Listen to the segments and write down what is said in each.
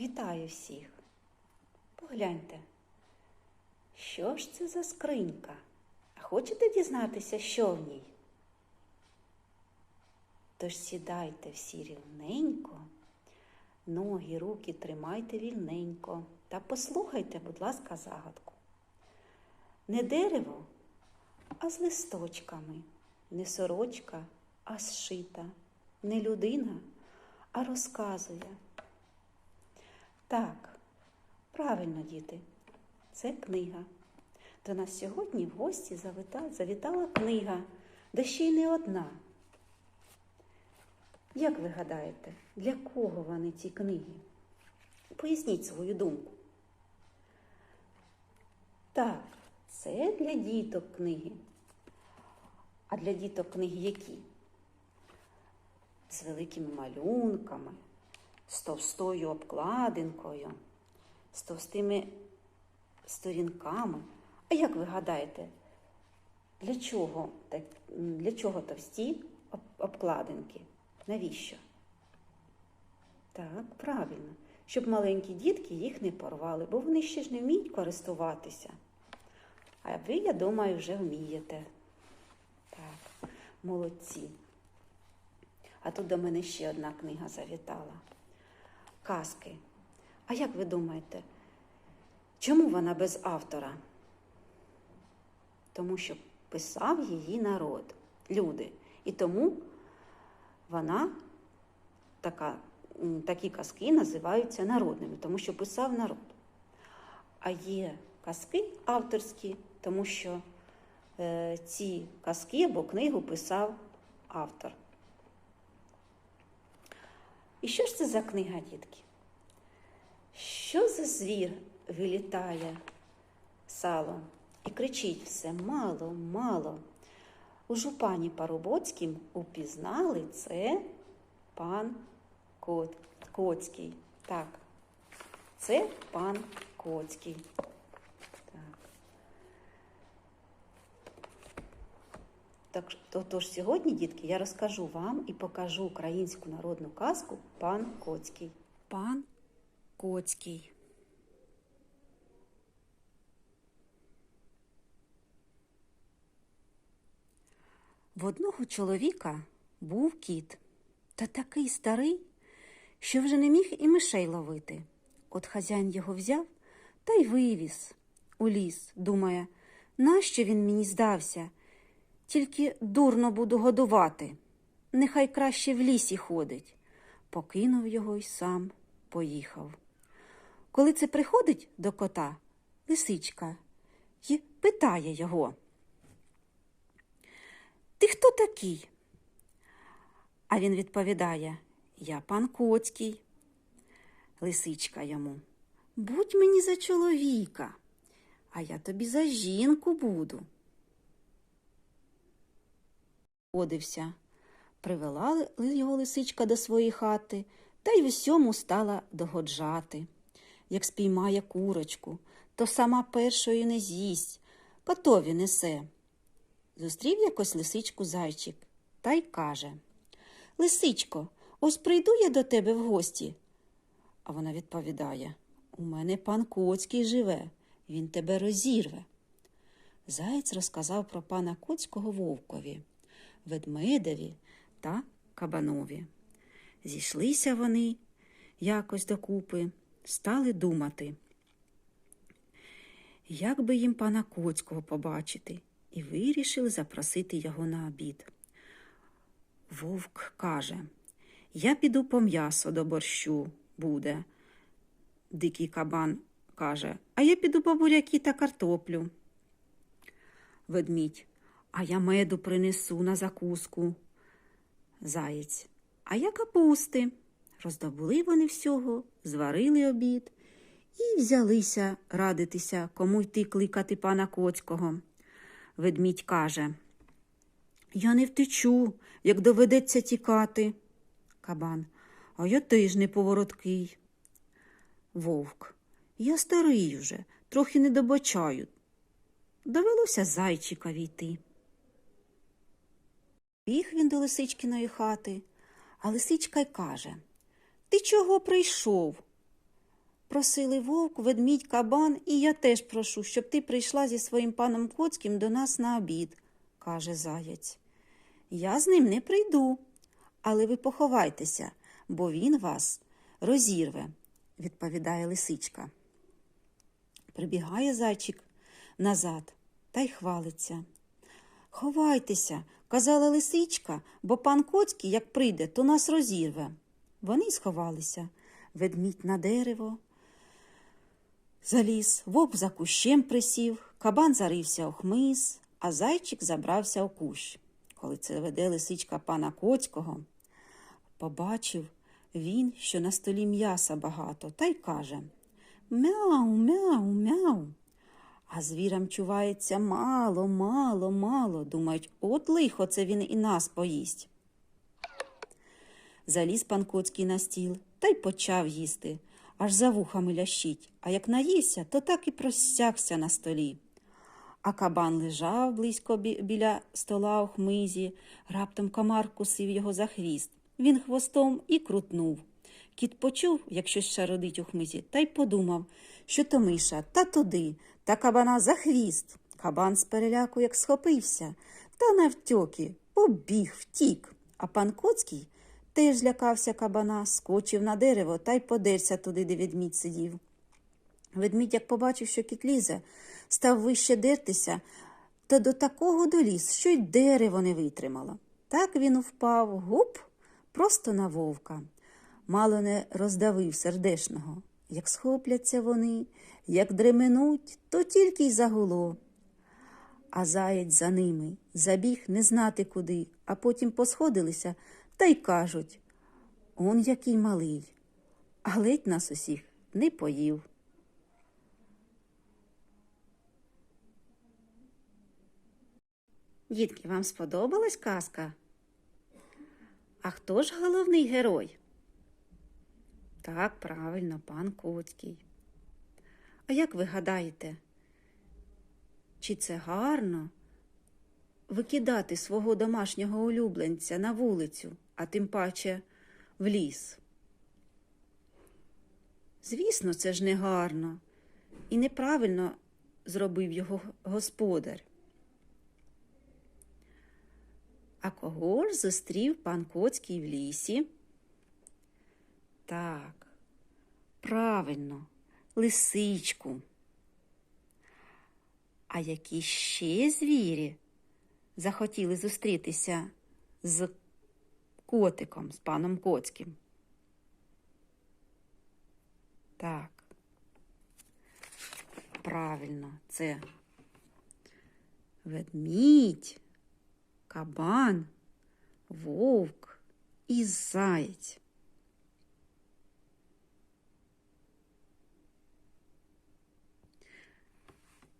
Вітаю всіх. Погляньте, що ж це за скринька? А хочете дізнатися, що в ній? Тож сідайте всі рівненько, ноги, руки тримайте вільненько та послухайте, будь ласка, загадку. Не дерево, а з листочками, не сорочка, а зшита, не людина, а розказує. Так, правильно, діти, це книга. До нас сьогодні в гості завіта- завітала книга, де ще й не одна. Як ви гадаєте, для кого вони ці книги? Поясніть свою думку. Так, це для діток книги. А для діток книги які? З великими малюнками, з товстою обкладинкою, з товстими сторінками. А як ви гадаєте, для чого, так, для чого товсті обкладинки? Навіщо? Так, правильно, щоб маленькі дітки їх не порвали, бо вони ще ж не вміють користуватися. А ви, я думаю, вже вмієте. Так, молодці. А тут до мене ще одна книга завітала. Казки. А як ви думаєте, чому вона без автора? Тому що писав її народ, люди. І тому вона така, такі казки називаються народними, тому що писав народ. А є казки авторські, тому що е, ці казки або книгу писав автор. І що ж це за книга, дітки? Що за звір вилітає салом і кричить все мало, мало. У жупані Парубоцькім упізнали це пан Кот, Коцький. Так, це пан Коцький. Так. Так, то- тож сьогодні, дітки, я розкажу вам і покажу українську народну казку Пан Коцький. Пан Коцький. В одного чоловіка був кіт, та такий старий, що вже не міг і мишей ловити. От хазяїн його взяв та й вивіз у ліс, думає, нащо він мені здався? Тільки дурно буду годувати. Нехай краще в лісі ходить. Покинув його й сам поїхав. Коли це приходить до кота, лисичка й питає його. Ти хто такий? А він відповідає Я пан Коцький. Лисичка йому. Будь мені за чоловіка, а я тобі за жінку буду. Годився. Привела його лисичка до своєї хати та й в усьому стала догоджати. Як спіймає курочку, то сама першої не з'їсть, котові несе. Зустрів якось лисичку зайчик та й каже Лисичко, ось прийду я до тебе в гості. А вона відповідає У мене пан Коцький живе, він тебе розірве. Заєць розказав про пана Коцького вовкові, ведмедеві та кабанові. Зійшлися вони якось докупи, стали думати, як би їм пана Коцького побачити, і вирішили запросити його на обід. Вовк каже Я піду по м'ясо до борщу буде. Дикий кабан каже, а я піду по буряки та картоплю. Ведмідь, а я меду принесу на закуску. Заєць, а я капусти. Роздобули вони всього, зварили обід і взялися радитися, кому йти кликати пана Коцького. Ведмідь каже Я не втечу, як доведеться тікати. Кабан, а я теж не повороткий. Вовк, я старий уже, трохи не добачаю. Довелося зайчика війти. Біг він до лисичкиної хати, а лисичка й каже Ти чого прийшов? Просили вовк, ведмідь, кабан, і я теж прошу, щоб ти прийшла зі своїм паном Коцьким до нас на обід, каже заєць. Я з ним не прийду, але ви поховайтеся, бо він вас розірве, відповідає лисичка. Прибігає зайчик назад та й хвалиться. Ховайтеся, казала лисичка, бо пан Коцький, як прийде, то нас розірве. Вони й сховалися. Ведмідь на дерево. Заліз, вовк за кущем присів, кабан зарився у хмиз, а зайчик забрався у кущ. Коли це веде лисичка пана Коцького, побачив він, що на столі м'яса багато, та й каже Мяу, мяу, мяу. А звірам чувається мало, мало, мало. Думають, от лихо це він і нас поїсть. Заліз пан Коцький на стіл та й почав їсти, аж за вухами лящить, а як наївся, то так і просякся на столі. А кабан лежав близько бі- біля стола у хмизі, раптом комар кусив його за хвіст. Він хвостом і крутнув. Кіт почув, як щось шародить у хмизі, та й подумав, що то миша та туди, та кабана за хвіст. Кабан з переляку як схопився, та навтьоки побіг, втік. А пан Коцький теж злякався кабана, скочив на дерево та й подерся туди, де ведмідь сидів. Ведмідь, як побачив, що кіт лізе, став вище дертися, та до такого доліз, що й дерево не витримало. Так він впав гуп просто на вовка. Мало не роздавив сердешного. Як схопляться вони, як дременуть, то тільки й загуло. А заєць за ними забіг не знати куди, а потім посходилися та й кажуть Он який малий, а ледь нас усіх не поїв. Дітки, вам сподобалась казка? А хто ж головний герой? Так, правильно, пан Коцький. А як ви гадаєте, чи це гарно викидати свого домашнього улюбленця на вулицю, а тим паче в ліс? Звісно, це ж не гарно і неправильно зробив його господар. А кого ж зустрів пан Коцький в лісі? Так, правильно, лисичку. А які ще звірі захотіли зустрітися з котиком, з паном Коцьким? Так. Правильно, це ведмідь, кабан, вовк і заєць.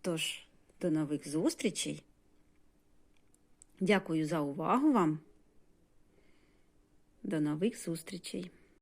Тож, до нових зустрічей. Дякую за увагу вам. До нових зустрічей.